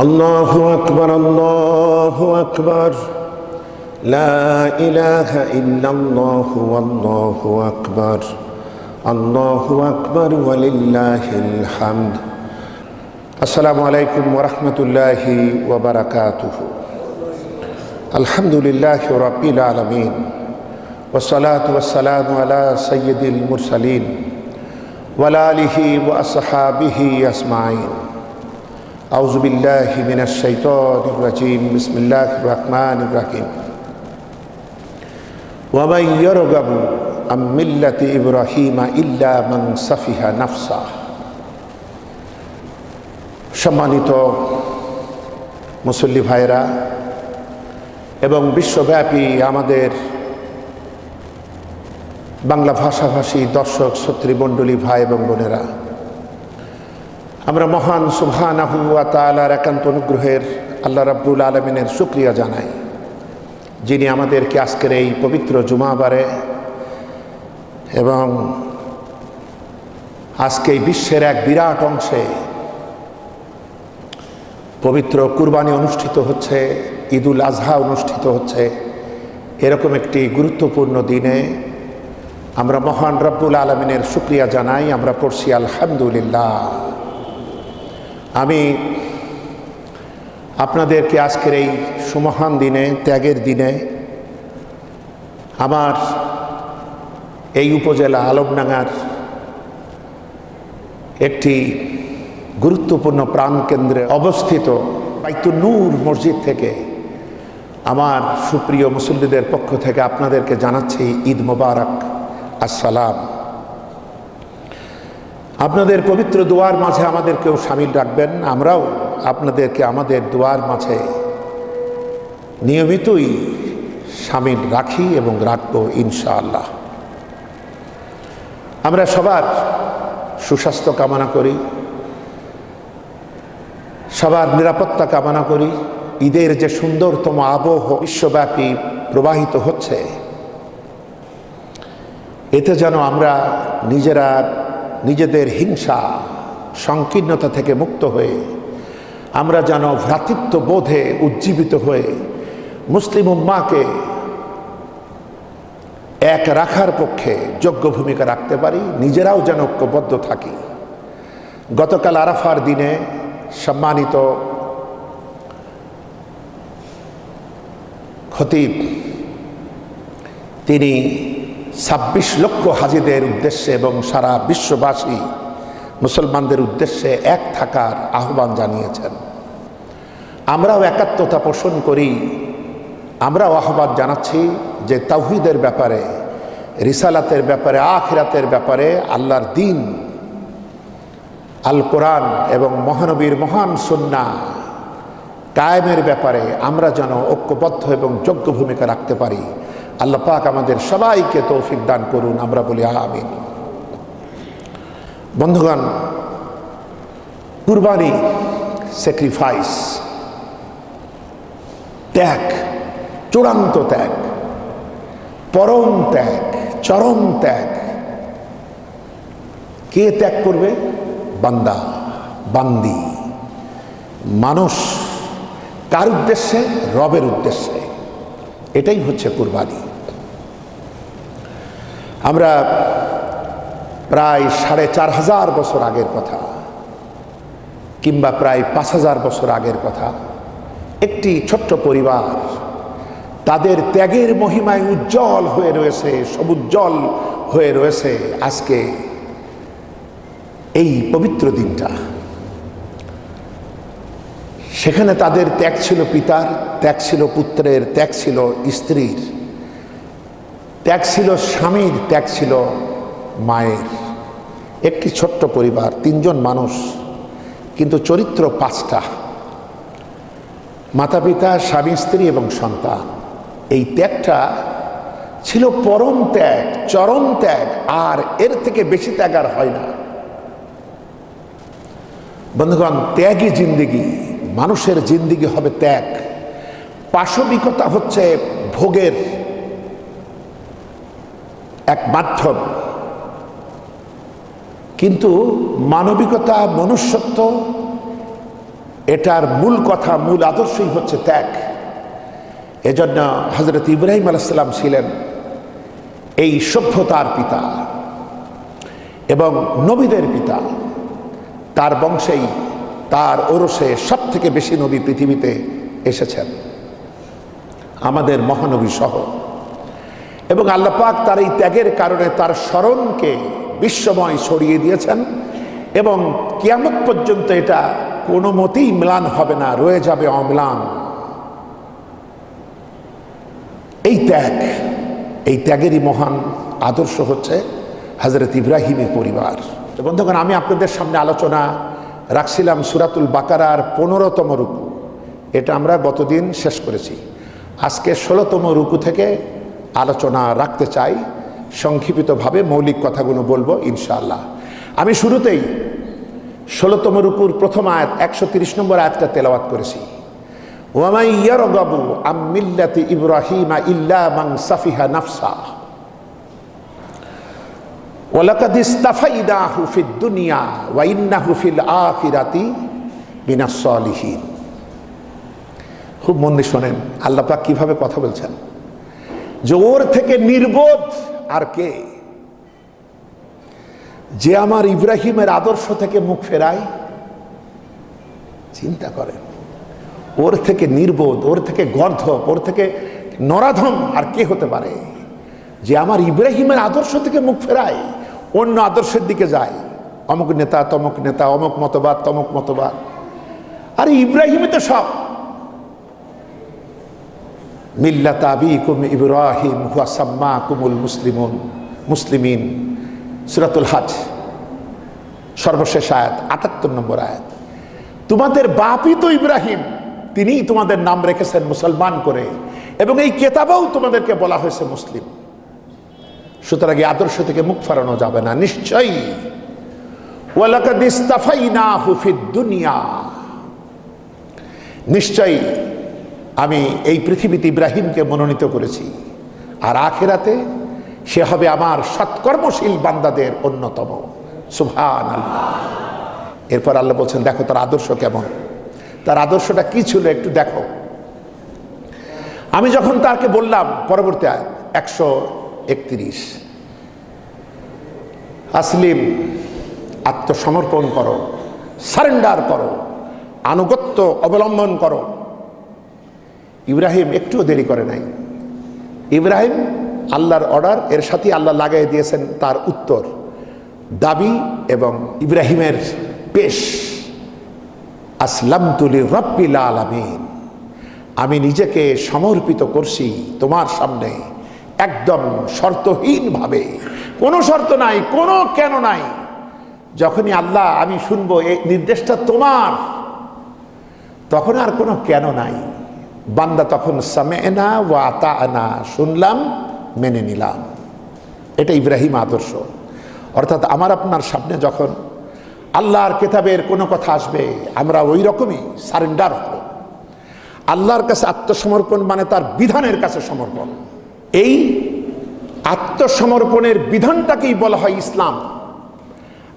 الله أكبر الله أكبر لا إله إلا الله والله أكبر الله أكبر ولله الحمد السلام عليكم ورحمة الله وبركاته الحمد لله رب العالمين والصلاة والسلام على سيد المرسلين وآله وأصحابه أجمعين أعوذ بالله من الشيطان الرجيم بسم الله الرحمن الرحيم ومن يرغب عن ملة إبراهيم إلا من سفه نفسه সম্মানিত মুসল্লি ভাইরা এবং বিশ্বব্যাপী আমাদের বাংলা ভাষাভাষী দর্শক শ্রোতৃমণ্ডলী ভাই এবং বোনেরা আমরা মহান সুবহানাহুয়া তালার একান্ত অনুগ্রহের আল্লাহ রাব্বুল আলমিনের শুক্রিয়া জানাই। যিনি আমাদেরকে আজকের এই পবিত্র জুমাবারে এবং আজকে বিশ্বের এক বিরাট অংশে পবিত্র কুরবানি অনুষ্ঠিত হচ্ছে, ঈদুল আজহা অনুষ্ঠিত হচ্ছে, এরকম একটি গুরুত্বপূর্ণ দিনে আমরা মহান রব্বুল আলমিনের শুক্রিয়া জানাই, আমরা পড়ছি আলহামদুলিল্লাহ। আমি আপনাদেরকে আজকের এই সুমহান দিনে, ত্যাগের দিনে আমার এই উপজেলা আলমডাঙ্গার একটি গুরুত্বপূর্ণ প্রাণকেন্দ্রে অবস্থিত নূর মসজিদ থেকে আমার সুপ্রিয় মুসল্লিদের পক্ষ থেকে আপনাদেরকে জানাচ্ছি ঈদ মোবারক। আসসালাম। আপনাদের পবিত্র দোয়ার মাঝে আমাদেরকেও সামিল রাখবেন। আমরাও আপনাদেরকে আমাদের দোয়ার মাঝে নিয়মিতই সামিল রাখি এবং রাখব ইনশাআল্লাহ। আমরা সবার সুস্বাস্থ্য কামনা করি, সবার নিরাপত্তা কামনা করি। ঈদের যে সুন্দরতম আবহ বিশ্বব্যাপী প্রবাহিত হচ্ছে, এতে যেন আমরা নিজেরা নিজেদের হিংসা, সংকীর্ণতা থেকে মুক্ত হয়ে, আমরা যেন ভ্রাতৃত্ব বোধে উজ্জীবিত হয়ে, মুসলিম উম্মাকে এক রাখার পক্ষে যোগ্য ভূমিকা রাখতে পারি, নিজেরাও যেন ঐক্যবদ্ধ থাকি। গতকাল আরাফার দিনে সম্মানিত খতিব, তিনি ছাব্বিশ লক্ষ হাজিদের উদ্দেশ্যে এবং সারা বিশ্ববাসী মুসলমানদের উদ্দেশ্যে এক থাকার আহ্বান জানিয়েছেন। আমরাও একাত্মতা পোষণ করি। আমরাও আহ্বান জানাচ্ছি যে তাওহিদের ব্যাপারে, রিসালাতের ব্যাপারে, আখিরাতের ব্যাপারে আল্লাহর দিন আল কোরআন এবং মহানবীর মহান সন্না কায়েমের ব্যাপারে আমরা যেন ঐক্যবদ্ধ এবং যোগ্য ভূমিকা রাখতে পারি। আল্লাহ পাক আমাদের সবাইকে তৌফিক দান করুন, আমরা বলি আমিন। বন্ধুগণ, কুরবানি স্যাক্রিফাইস ত্যাগ, চূড়ান্ত ত্যাগ, পরম ত্যাগ, চরম ত্যাগ। কে ত্যাগ করবে? বান্দা, বান্দি। মানুষ কার উদ্দেশ্যে? রবের উদ্দেশ্যে। এটাই হচ্ছে কুরবানি আমরা প্রায় সাড়ে চার হাজার বছর আগের কথা, কিংবা প্রায় পাঁচ হাজার বছর আগের কথা, একটি ছোট্ট পরিবার, তাদের ত্যাগের মহিমায় উজ্জ্বল হয়ে রয়েছে, সবুজ্জ্বল হয়ে রয়েছে আজকে এই পবিত্র দিনটা। সেখানে তাদের ত্যাগ ছিল পিতার, ত্যাগ ছিল পুত্রের, ত্যাগ ছিল স্ত্রীর। ত্যাগ ছিল স্বামীর, ত্যাগ ছিল মায়ের। একটি ছোট্ট পরিবার, তিনজন মানুষ, কিন্তু চরিত্র পাঁচটা। মাতা পিতা স্বামী, স্ত্রী এবং সন্তান। এই ত্যাগটা ছিল পরম ত্যাগ, চরম ত্যাগ, আর এর থেকে বেশি ত্যাগ আর হয় না। বন্ধুগণ ত্যাগই জিন্দিগি মানুষের জিন্দিগি হবে ত্যাগ। পাশবিকতা হচ্ছে ভোগের এক মাধ্যম। কিন্তু মানবিকতা, মনুষ্যত্ব, এটার মূল কথা, মূল আদর্শই হচ্ছে ত্যাগ। এজন্য হজরত ইব্রাহিম আলাইসাল্লাম ছিলেন এই সভ্যতার পিতা এবং নবীদের পিতা। তার বংশেই তার ওরসে সব থেকে বেশি নবী পৃথিবীতে এসেছেন। আমাদের মহানবী সহ। এবং আল্লাপাক তার এই ত্যাগের কারণে তার স্মরণকে বিশ্বময় ছড়িয়ে দিয়েছেন এবং কিয়ামত পর্যন্ত এটা কোনো মতেই ম্লান হবে না, রয়ে যাবে অম্লান। এই ত্যাগ, এই ত্যাগেরই মহান আদর্শ হচ্ছে হজরত ইব্রাহিমের পরিবার। বন্ধুগণ, আমি আপনাদের সামনে আলোচনা রাখছিলাম সুরাতুল বাকারার পনেরোতম রুকু। এটা আমরা গতদিন শেষ করেছি। আজকে ষোলোতম রুকু থেকে আলোচনা রাখতে চাই, সংক্ষিপ্তভাবে মৌলিক কথাগুলো বলব, ইনশাআল্লাহ। আমি শুরুতেই ষোলোতম রুকুর প্রথম আয়াত, একশো তিরিশ নম্বর আয়াতটা তেলাওয়াত করেছি। ওয়ামাই ইয়ারগাবু আম মিল্লাতি ইব্রাহিমা ইল্লা মান সাফিহা নাফসা। ওয়ালাকাদ ইস্তাফাইনাহু ফিদ দুনিয়া ওয়া ইন্নাহু ফিল আখিরাতি খুব মন দিয়ে শোনেন, আল্লাহ পাক কীভাবে কথা বলছেন? যে ওর থেকে নির্বোধ আর কে? যে আমার ইব্রাহিমের আদর্শ থেকে মুখ ফেরায়, চিন্তা করেন। ওর থেকে নির্বোধ, ওর থেকে গর্ধপ ওর থেকে নরাধম আর কে হতে পারে? যে আমার ইব্রাহিমের আদর্শ থেকে মুখ ফেরায় অন্য আদর্শের দিকে যায়। অমুক নেতা, তমুক নেতা, অমুক মতবাদ, তমুক মতবাদ। আরে ইব্রাহিমই তো সব। মিল্লাত আবিকুম ইব্রাহিম, হুয়া সাম্মা কুমুল মুসলিমুন, মুসলিমিন। সুরাতুল হাজ, সর্বশেষ আয়াত, আটাত্তর নম্বর আয়াত। তোমাদের বাপই তো ইব্রাহিম, তিনিই তোমাদের নাম রেখেছেন মুসলমান করে। এবং এই কেতাবেও তোমাদেরকে বলা হয়েছে মুসলিম। সুতরাং এই আদর্শ থেকে মুখ ফেরানো যাবে না, নিশ্চয়ই। দুনিয়া। নিশ্চয়ই আমি এই পৃথিবীতে ইব্রাহিমকে মনোনীত করেছি, আর আখেরাতে সে হবে আমার সৎকর্মশীল বান্দাদের অন্যতম। সুভান আল্লাহ এরপর আল্লাহ বলছেন, দেখো তার আদর্শ কেমন? তার আদর্শটা কি ছিল একটু দেখো। আমি যখন তাকে বললাম, পরবর্তী একশো একত্রিশ। আসলিম, আত্মসমর্পণ করো, সারেন্ডার করো, আনুগত্য অবলম্বন করো। ইব্রাহিম একটুও দেরি করে নাই। ইব্রাহিম আল্লাহর অর্ডার, এর সাথে আল্লাহ লাগাই দিয়েছেন তার উত্তর, দাবি এবং ইব্রাহিমের পেশ। আসলাম তুলি রব্বিল আলামিন। আমি নিজেকে সমর্পিত করছি তোমার সামনে। একদম শর্তহীনভাবে। কোনো শর্ত নাই, কোনো কেন নাই। যখনই আল্লাহ, আমি শুনব, এই নির্দেশটা তোমার, তখন আর কোনো কেন নাই। বান্দা তখন সামেনা ও আতা আনা শুনলাম, মেনে নিলাম। এটা ইব্রাহিম আদর্শ। অর্থাৎ আমার আপনার সামনে যখন আল্লাহর কেতাবের কোনো কথা আসবে, আমরা ওই রকমই সারেন্ডার হব। আল্লাহর কাছে আত্মসমর্পণ মানে তার বিধানের কাছে সমর্পণ। এই আত্মসমর্পণের বিধানটাকেই বলা হয় ইসলাম।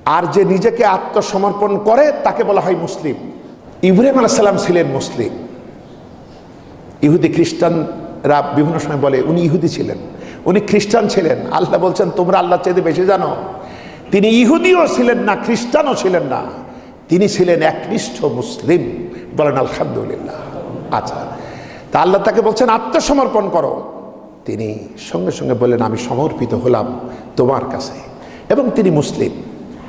আর যে নিজেকে আত্মসমর্পণ করে, তাকে বলা হয় মুসলিম। ইব্রাহিম আলাইসাল্লাম ছিলেন মুসলিম। ইহুদি খ্রিস্টানরা বিভিন্ন সময় বলে, উনি ইহুদি ছিলেন। উনি খ্রিস্টান ছিলেন। আল্লাহ বলছেন, তোমরা আল্লাহ চাইতে বেশি জানো। তিনি ইহুদিও ছিলেন না, খ্রিস্টানও ছিলেন না। তিনি ছিলেন একনিষ্ঠ মুসলিম। বলেন, আলহামদুলিল্লাহ। আচ্ছা। তা আল্লাহ তাকে বলছেন, আত্মসমর্পণ করো। তিনি সঙ্গে সঙ্গে বললেন, আমি সমর্পিত হলাম তোমার কাছে। এবং তিনি মুসলিম।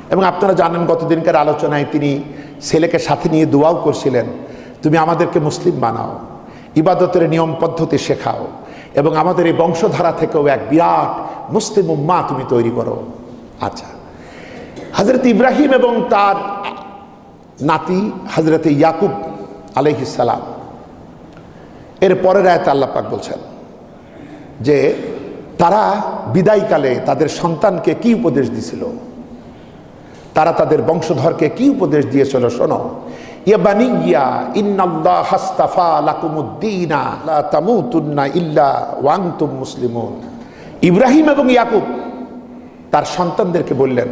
এবং আপনারা জানেন, গতদিনকার আলোচনায় তিনি ছেলেকে সাথে নিয়ে দোয়াও করছিলেন, তুমি আমাদেরকে মুসলিম বানাও, ইবাদতের নিয়ম পদ্ধতি শেখাও, এবং আমাদের এই বংশধারা থেকেও এক বিরাট মুসলিম উম্মা তুমি তৈরি করো। আচ্ছা হজরত ইব্রাহিম এবং তার নাতি হজরত ইয়াকুব আলহিসাল্লাম এর পরের আয়তে আল্লাহ পাক বলছেন যে তারা বিদায়কালে তাদের সন্তানকে কি উপদেশ দিছিল? তারা তাদের বংশধরকে কি উপদেশ দিয়েছিল শোনো? মুসলিমুন। ইব্রাহিম এবং ইয়াকুব তার সন্তানদেরকে বললেন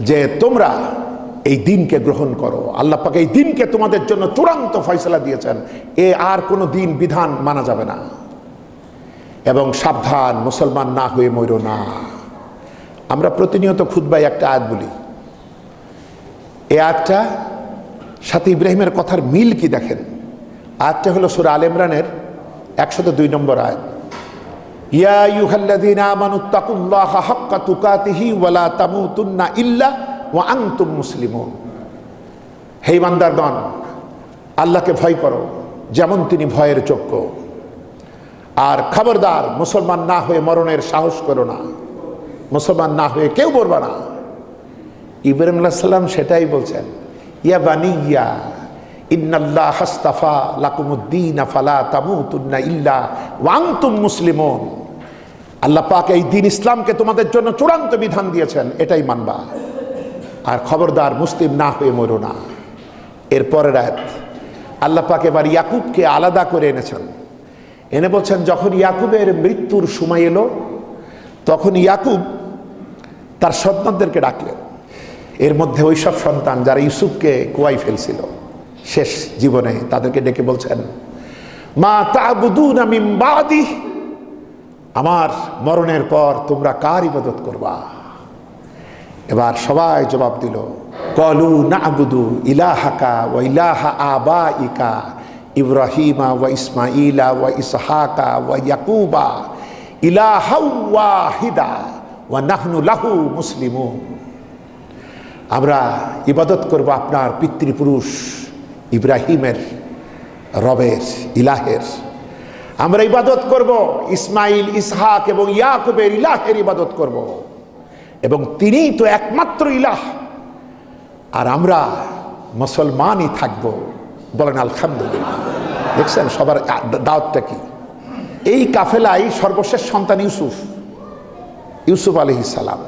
যে, তোমরা এই দিনকে গ্রহণ করো। আল্লাহ পাক এই দিনকে তোমাদের জন্য চূড়ান্ত ফয়সলা দিয়েছেন। এ আর কোনো দিন বিধান মানা যাবে না। এবং সাবধান, মুসলমান না হয়ে মরো না। আমরা প্রতিনিয়ত খুদ্বাই একটা আয়াত বলি। এ আয়াতটা সাথে ইব্রাহিমের কথার মিল কি দেখেন? আয়াতটা হলো সুরা আল ইমরানের একশত দুই নম্বর আয়াত। ইয়া আল্লাহকে ভয় করো, যেমন তিনি ভয়ের যোগ্য। আর খবরদার মুসলমান না হয়ে মরণের সাহস করো না। মুসলমান না হয়ে কেউ মরবা না। ইব্রাহিম সালাম সেটাই বলছেন, ইয়া বানিয়া, ইন্নাল্লাহ হাস্তাফা লাকুমুদ্দিন, ফালা তামুতুন্না ইল্লা ওয়াংতুম মুসলিমুন। আল্লাহ পাক এই দিন ইসলামকে তোমাদের জন্য চূড়ান্ত বিধান দিয়েছেন, এটাই মানবা। আর খবরদার মুসলিম না হয়ে মরো না। এরপরে রাত আল্লাহ পাক এবার ইয়াকুবকে আলাদা করে এনেছেন। এনে বলছেন, যখন ইয়াকুবের মৃত্যুর সময় এলো, তখন ইয়াকুব তার সন্তানদেরকে ডাকলেন। এর মধ্যে ওই সব সন্তান যারা ইউসুফকে কুয়াই ফেলছিল, শেষ জীবনে তাদেরকে ডেকে বলছেন, মা তাবুদুন মিন বাদি, আমার মরণের পর তোমরা কার ইবাদত করবা? এবার সবাই জবাব দিল, কলু নাবুদু ইলাহাকা ও ইলাহা আবা ইকা ইব্রাহিমা ওয়া ইসমাইলা ওয়া ইসহাকা ওয়া ইয়াকুবা ইলাহা ওয়াহিদা ওয়া নাহনু লাহু মুসলিমুন। আমরা ইবাদত করব আপনার পিতৃপুরুষ ইব্রাহিমের, রবের, ইলাহের। আমরা ইবাদত করব ইসমাইল ইসহাক এবং ইয়াকুবের ইলাহের ইবাদত করব। এবং তিনিই তো একমাত্র ইলাহ। আর আমরা মুসলমানই থাকব। বলেন আলহামদুলিল্লাহ। দেখছেন? সবার দাওয়াতটা কি? এই কাফেলাই সর্বশেষ সন্তান ইউসুফ। ইউসুফ আলহ সালাম।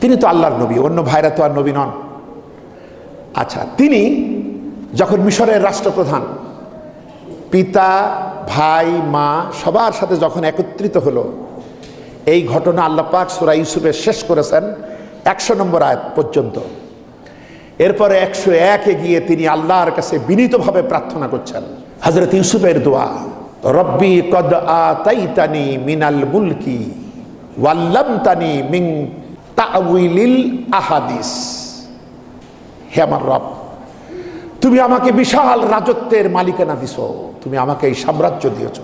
তিনি তো আল্লাহর নবী, অন্য ভাইরা তো আর নবী নন। আচ্ছা তিনি যখন মিশরের রাষ্ট্রপ্রধান, পিতা, ভাই, মা সবার সাথে যখন একত্রিত হলো, এই ঘটনা আল্লাহ পাক সুরা ইউসুফের শেষ করেছেন একশো নম্বর আয়াত পর্যন্ত। এরপরে একশো একে গিয়ে তিনি আল্লাহর কাছে বিনীতভাবে প্রার্থনা করছেন। হজরত ইউসুফের দোয়া, রব্বি কদ আতাইতানি মিনাল মুলকি ওয়াল্লামতানি মিন তাউইলিল আহাদিস। হে আমার রব, তুমি আমাকে বিশাল রাজত্বের মালিকানা দিছ, তুমি আমাকে এই সাম্রাজ্য দিয়েছ।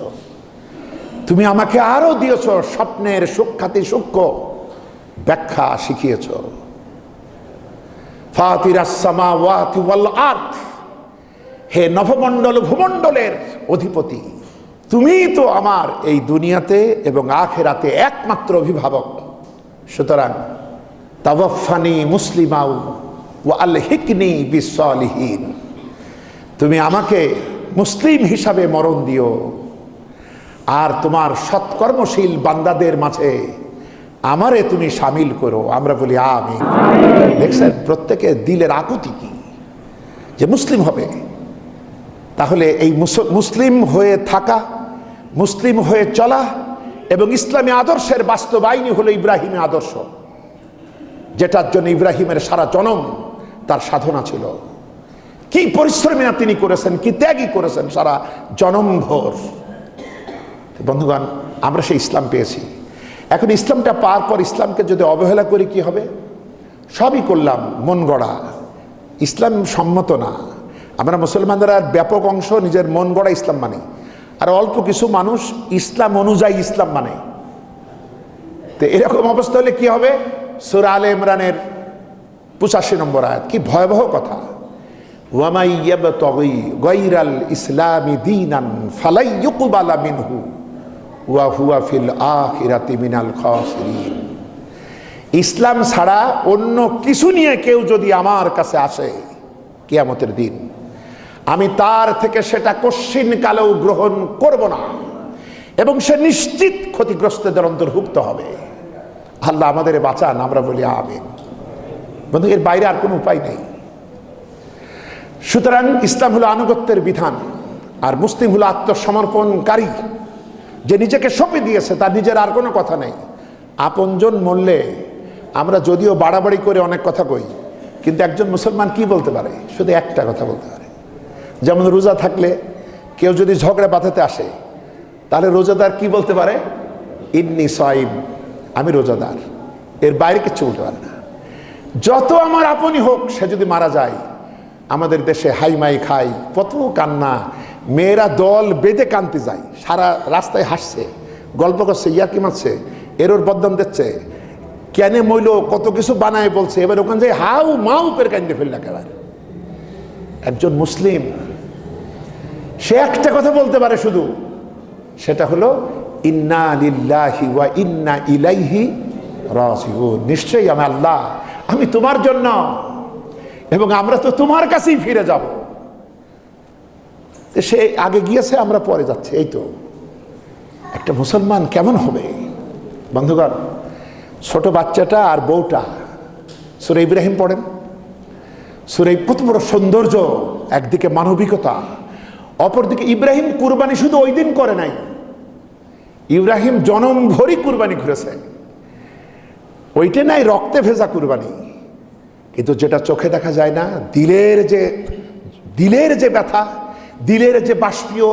তুমি আমাকে আরও দিয়েছ স্বপ্নের সুখ্যাতি সূক্ষ্ম ব্যাখ্যা শিখিয়েছ। হে নভমণ্ডল ভূমণ্ডলের অধিপতি, তুমি তো আমার এই দুনিয়াতে এবং আখেরাতে একমাত্র অভিভাবক। সুতরাং তাওয়াফানি মুসলিমাউ ও আল হিকনি বিশ্বলিহীন তুমি আমাকে মুসলিম হিসাবে মরণ দিও। আর তোমার সৎকর্মশীল বান্দাদের মাঝে আমারে তুমি সামিল করো, আমরা বলি আমি দেখছেন, প্রত্যেকে দিলের আকুতি কি? যে মুসলিম হবে। তাহলে এই মুসলিম হয়ে থাকা, মুসলিম হয়ে চলা এবং ইসলামী আদর্শের বাস্তবায়নই হলো ইব্রাহিমের আদর্শ। যেটার জন্য ইব্রাহিমের সারা জনম তার সাধনা ছিল। কি পরিশ্রমী তিনি করেছেন, কি ত্যাগই করেছেন সারা জনমভর বন্ধুগণ, আমরা সেই ইসলাম পেয়েছি। এখন ইসলামটা পাওয়ার পর ইসলামকে যদি অবহেলা করি কি হবে? সবই করলাম, মন গড়া। ইসলাম সম্মত না। আমরা মুসলমানরা ব্যাপক অংশ নিজের মন গড়া ইসলাম মানে। আর অল্প কিছু মানুষ ইসলাম অনুযায়ী ইসলাম মানে। তো এরকম অবস্থা হলে কি হবে? সুরা আলে ইমরানের পঁচাশি নম্বর আয়াত। কি ভয়াবহ কথা। ওয়ামাই ইয়াবতাগি গায়রাল ইসলামি দীনান ফালাই ইউকবালা মিনহু। ওয়া হুয়া ফিল আখিরাতি মিনাল ইসলাম ছাড়া অন্য কিছু নিয়ে কেউ যদি আমার কাছে আসে কিয়ামতের দিন, আমি তার থেকে সেটা কশ্চিন কালেও গ্রহণ করব না এবং সে নিশ্চিত ক্ষতিগ্রস্তদের অন্তর্ভুক্ত হবে। আল্লাহ আমাদের বাঁচান, আমরা বলি আমিন। বন্ধু, এর বাইরে আর কোনো উপায় নেই। সুতরাং ইসলাম হলো আনুগত্যের বিধান, আর মুসলিম হলো আত্মসমর্পণকারী। যে নিজেকে সঁপে দিয়েছে, তার নিজের আর কোনো কথা নেই। আপনজন মরলে আমরা যদিও বাড়াবাড়ি করে অনেক কথা কই, কিন্তু একজন মুসলমান কি বলতে পারে? শুধু একটা কথা বলতে পারে। যেমন রোজা থাকলে কেউ যদি ঝগড়া বাঁধাতে আসে, তাহলে রোজাদার কি বলতে পারে? ইন্নি সাইম, আমি রোজাদার। এর বাইরে কিচ্ছু বলতে পারে না। যত আমার আপনই হোক, সে যদি মারা যায়, আমাদের দেশে হাইমাই খাই, কত কান্না মেয়েরা দল বেঁধে কানতে যায়। সারা রাস্তায় হাসছে। গল্প করছে ইয়াকি মারছে? এর ওর বদনাম দিচ্ছে। কেন মইল কত কিছু বানায় বলছে। এবার ওখানে যে হাউ মাউ করে কান্দে ফেললে একেবারে। একজন মুসলিম, সে একটা কথা বলতে পারে শুধু। সেটা হলো, ইন্না লিল্লাহি ওয়া ইন্না ইলাইহি রাজিউন। নিশ্চয়ই আমি আল্লাহ। আমি তোমার জন্য। এবং আমরা তো তোমার কাছেই ফিরে যাব। সে আগে গিয়েছে, আমরা পরে যাচ্ছি, এই তো। একটা মুসলমান কেমন হবে? বন্ধুগণ, ছোট বাচ্চাটা আর বউটা, সুরে ইব্রাহিম পড়েন। সুরে কত সৌন্দর্য, একদিকে মানবিকতা, অপরদিকে ইব্রাহিম কুরবানি শুধু ওই দিন করে নাই। ইব্রাহিম জনম ভরি কুরবানি ঘুরেছে। ওইটা নাই রক্তে ভেজা কুরবানি। কিন্তু যেটা চোখে দেখা যায় না, দিলের যে দিলের যে ব্যথা দিলের যে বাষ্পীয়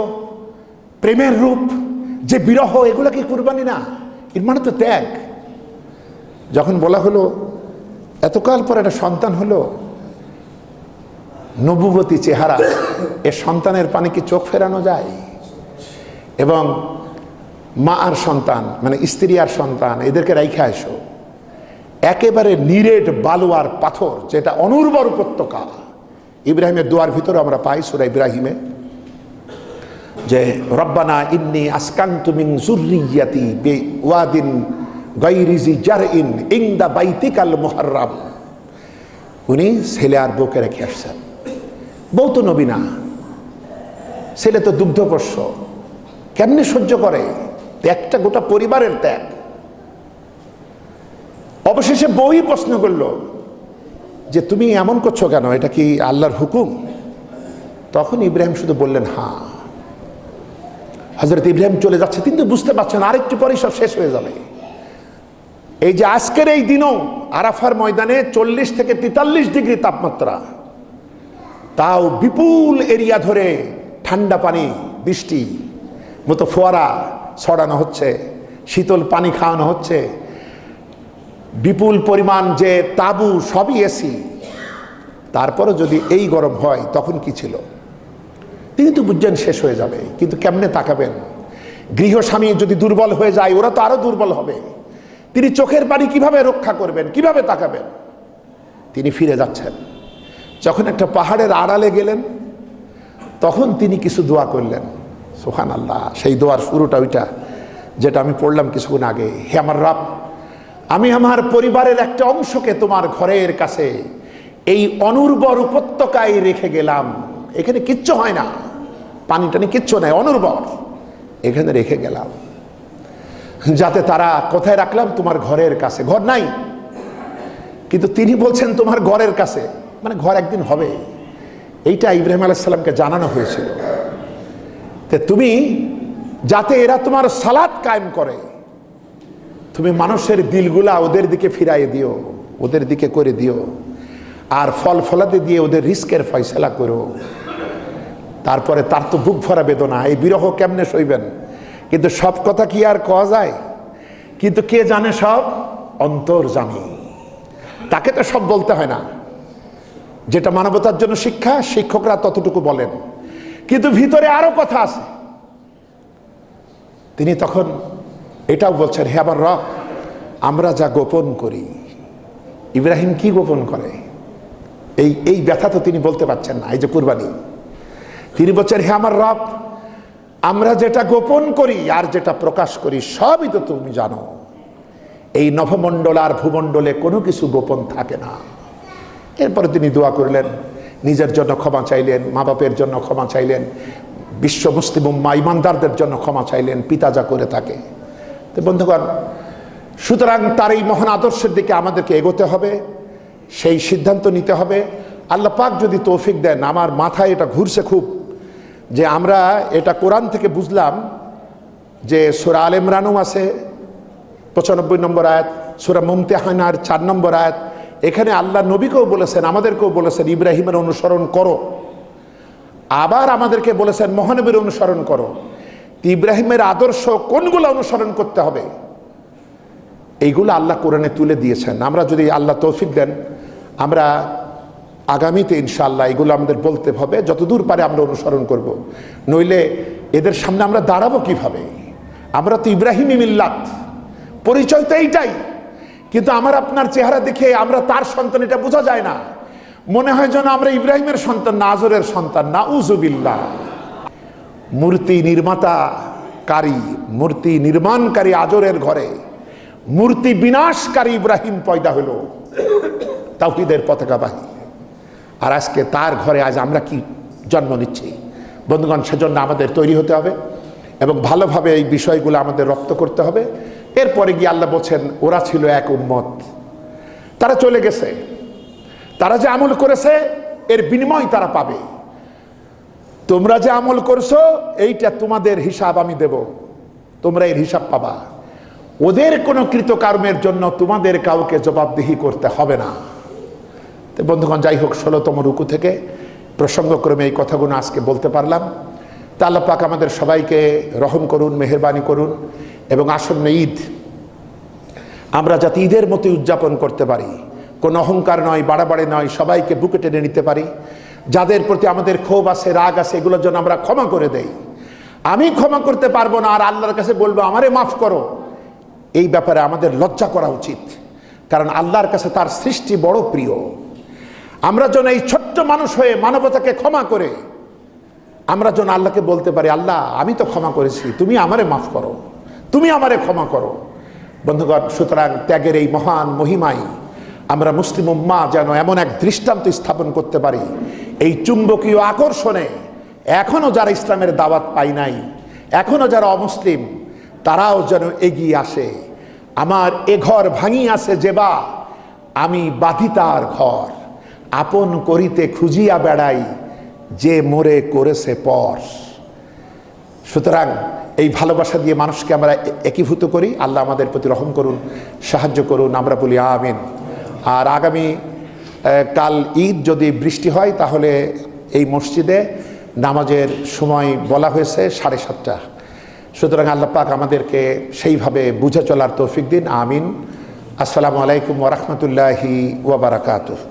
প্রেমের রূপ, যে বিরহ, এগুলো কি কুরবানি? না, এর মানে তো ত্যাগ। যখন বলা হলো, এতকাল পর একটা সন্তান হলো, নবুবতী চেহারা, এ সন্তানের পানে কি চোখ ফেরানো যায়? এবং মা আর সন্তান মানে স্ত্রী আর সন্তান, এদেরকে রাইখে আসো একেবারে নিরেট বালুয়ার পাথর, যেটা অনুর্বর উপত্যকা। ইব্রাহিমের দোয়ার ভিতরে আমরা পাই, সুরা ইব্রাহিমে, যে, রব্বানা ইন্নি আসকান্তু মিন জুররিয়াতি বি ওয়াদিন গায়রিজি জারইন ইনদা বাইতিকাল মুহাররাম। উনি ছেলে আর বউকে রেখে আসছেন। বউ তো নবী না। ছেলে তো দুগ্ধপোষ্য। কেমনে সহ্য করে? ত্যাগটা গোটা পরিবারের ত্যাগ। অবশেষে বই প্রশ্ন করল যে তুমি এমন করছ কেন? এটা কি আল্লাহর হুকুম? তখন ইব্রাহিম শুধু বললেন হ্যাঁ হজরত ইব্রাহিম চলে যাচ্ছে, কিন্তু বুঝতে পারছেন আরেকটু পরেই সব শেষ হয়ে যাবে। এই যে আজকের এই দিনও আরাফার ময়দানে চল্লিশ থেকে তেতাল্লিশ ডিগ্রি তাপমাত্রা। তাও বিপুল এরিয়া ধরে ঠান্ডা পানি, বৃষ্টি, মতো ফোয়ারা ছড়ানো হচ্ছে, শীতল পানি খাওয়ানো হচ্ছে বিপুল পরিমাণ যে তাবু, সবই এসি তারপরে যদি এই গরম হয়, তখন কি ছিল? তিনি তো বুঝছেন শেষ হয়ে যাবে, কিন্তু কেমনে তাকাবেন? গৃহস্বামী যদি দুর্বল হয়ে যায়, ওরা তো আরও দুর্বল হবে। তিনি চোখের পানি কীভাবে রক্ষা করবেন, কীভাবে তাকাবেন? তিনি ফিরে যাচ্ছেন। যখন একটা পাহাড়ের আড়ালে গেলেন, তখন তিনি কিছু দোয়া করলেন। সোহান আল্লাহ সেই দোয়ার শুরুটা ওইটা, যেটা আমি পড়লাম কিছুক্ষণ আগে। হে আমার রাব আমি আমার পরিবারের একটা অংশকে তোমার ঘরের কাছে, এই অনুর্বর উপত্যকায় রেখে গেলাম। এখানে কিচ্ছু হয় না। পানি টানি কিচ্ছু নাই, অনুর্বর। এখানে রেখে গেলাম। যাতে তারা কোথায় রাখলাম? তোমার ঘরের কাছে। ঘর নাই। কিন্তু তিনি বলছেন তোমার ঘরের কাছে। মানে ঘর একদিন হবে। এইটা ইব্রাহিম আলাইসাল্লামকে জানানো হয়েছিল। তুমি, যাতে এরা তোমার সালাদ কায়েম করে তুমি মানুষের দিলগুলা ওদের দিকে ফিরাই দিও, ওদের দিকে করে দিও। আর ফল ফলাতে দিয়ে ওদের রিস্কের ফয়সলা করো। তারপরে তার তো বুক ভরা বেদনা, এই বিরহ কেমনে সইবেন? কিন্তু সব কথা কি আর কওয়া যায়? কিন্তু কে জানে সব? অন্তর জানি। তাকে তো সব বলতে হয় না। যেটা মানবতার জন্য শিক্ষা, শিক্ষকরা ততটুকু বলেন। কিন্তু ভিতরে আরও কথা আছে। তিনি তখন এটাও বলছেন, হে আমার রব, আমরা যা গোপন করি। ইব্রাহিম কি গোপন করে? এই এই ব্যথা তো তিনি বলতে পারছেন না, এই যে কুরবানি। তিনি বলছেন, হে আমার রব, আমরা যেটা গোপন করি আর যেটা প্রকাশ করি, সবই তো তুমি জানো। এই নভমণ্ডল আর ভূমণ্ডলে কোনো কিছু গোপন থাকে না। এরপরে তিনি দোয়া করলেন, নিজের জন্য ক্ষমা চাইলেন মা বাপের জন্য ক্ষমা চাইলেন, বিশ্ব মুসলিম মা ইমানদারদের জন্য ক্ষমা চাইলেন, পিতা যা করে থাকে। তো বন্ধুগণ, সুতরাং তার এই মহান আদর্শের দিকে আমাদেরকে এগোতে হবে, সেই সিদ্ধান্ত নিতে হবে। আল্লাহ পাক যদি তৌফিক দেন, আমার মাথায় এটা ঘুরছে খুব যে আমরা এটা কোরআন থেকে বুঝলাম যে সুরা আল ইমরানও আছে, পঁচানব্বই নম্বর আয়াত, সুরা মুমতেহানার চার নম্বর আয়াত। এখানে আল্লাহ নবীকেও বলেছেন, আমাদেরকেও বলেছেন, ইব্রাহিমের অনুসরণ করো। আবার আমাদেরকে বলেছেন, মহানবীর অনুসরণ করো। ইব্রাহিমের আদর্শ কোনগুলো অনুসরণ করতে হবে? এইগুলো আল্লাহ কোরআনে তুলে দিয়েছেন। আমরা যদি আল্লাহ তৌফিক দেন, আমরা আগামীতে ইনশাআল্লাহ এগুলো আমাদের বলতে হবে। যতদূর পারে আমরা অনুসরণ করব। নইলে এদের সামনে আমরা দাঁড়াবো কীভাবে? আমরা তো ইব্রাহিমী মিল্লাত। পরিচয় তো এইটাই। কিন্তু আমার আপনার চেহারা দেখে আমরা তার সন্তান এটা বোঝা যায় না। মনে হয় যেন আমরা ইব্রাহিমের সন্তান না, আজরের সন্তান না। উজুবিল্লা মূর্তি নির্মাতা নির্মাতাকারী, মূর্তি নির্মাণকারী আজরের ঘরে, মূর্তি বিনাশকারী ইব্রাহিম পয়দা হলো তাওহিদের পতাকাবাহী আর আজকে তার ঘরে আজ আমরা কি জন্ম নিচ্ছি? বন্ধুগণ, সেজন্য আমাদের তৈরি হতে হবে এবং ভালোভাবে এই বিষয়গুলো আমাদের রপ্ত করতে হবে। এরপরে গিয়ে আল্লাহ বলছেন, ওরা ছিল এক উম্মত। তারা চলে গেছে। তারা যে আমল করেছে, এর বিনিময় তারা পাবে। তোমরা যে আমল করছ, এইটা তোমাদের হিসাব আমি দেব। তোমরা এর হিসাব পাবা। ওদের কোনো কৃতকর্মের জন্য তোমাদের কাউকে জবাবদিহি করতে হবে না। বন্ধুগণ, যাই হোক, ষোলোতম রুকু থেকে প্রসঙ্গক্রমে এই কথাগুলো আজকে বলতে পারলাম। তা পাক আমাদের সবাইকে রহম করুন, মেহরবানি করুন এবং আসন্ন ঈদ আমরা যাতে ঈদের মতো উদযাপন করতে পারি। কোনো অহংকার নয়, বাড়াবাড়ি নয়, সবাইকে বুকে টেনে নিতে পারি। যাদের প্রতি আমাদের ক্ষোভ আছে, রাগ আছে, এগুলোর জন্য আমরা ক্ষমা করে দেই। আমি ক্ষমা করতে পারব না আর আল্লাহর কাছে বলব, আমারে মাফ করো। এই ব্যাপারে আমাদের লজ্জা করা উচিত, কারণ আল্লাহর কাছে তার সৃষ্টি বড় প্রিয়। আমরা যেন এই ছোট্ট মানুষ হয়ে মানবতাকে ক্ষমা করে, আমরা যেন আল্লাহকে বলতে পারি, আল্লাহ, আমি তো ক্ষমা করেছি, তুমি আমারে মাফ করো, তুমি আমারে ক্ষমা করো। বন্ধুগণ, সুতরাং ত্যাগের এই মহান মহিমাই আমরা মুসলিম উম্মা যেন এমন এক দৃষ্টান্ত স্থাপন করতে পারি এই চুম্বকীয় আকর্ষণে এখনও যারা ইসলামের দাওয়াত পাই নাই এখনও যারা অমুসলিম, তারাও যেন এগিয়ে আসে। আমার এ ঘর ভাঙি আছে যেবা আমি বাধিতার ঘর। আপন করিতে খুঁজিয়া বেড়াই যে মোরে করেছে পর। সুতরাং এই ভালোবাসা দিয়ে মানুষকে আমরা একীভূত করি। আল্লাহ আমাদের প্রতি রহম করুন, সাহায্য করুন, আমরা বলি আমিন। আর আগামী কাল ঈদ যদি বৃষ্টি হয়, তাহলে এই মসজিদে নামাজের সময় বলা হয়েছে সাড়ে সাতটা। সুতরাং পাক আমাদেরকে সেইভাবে বুঝে চলার তৌফিক দিন। আমিন। আসসালামু আলাইকুম ওরহমতুল্লাহি ওবরাকাতুহ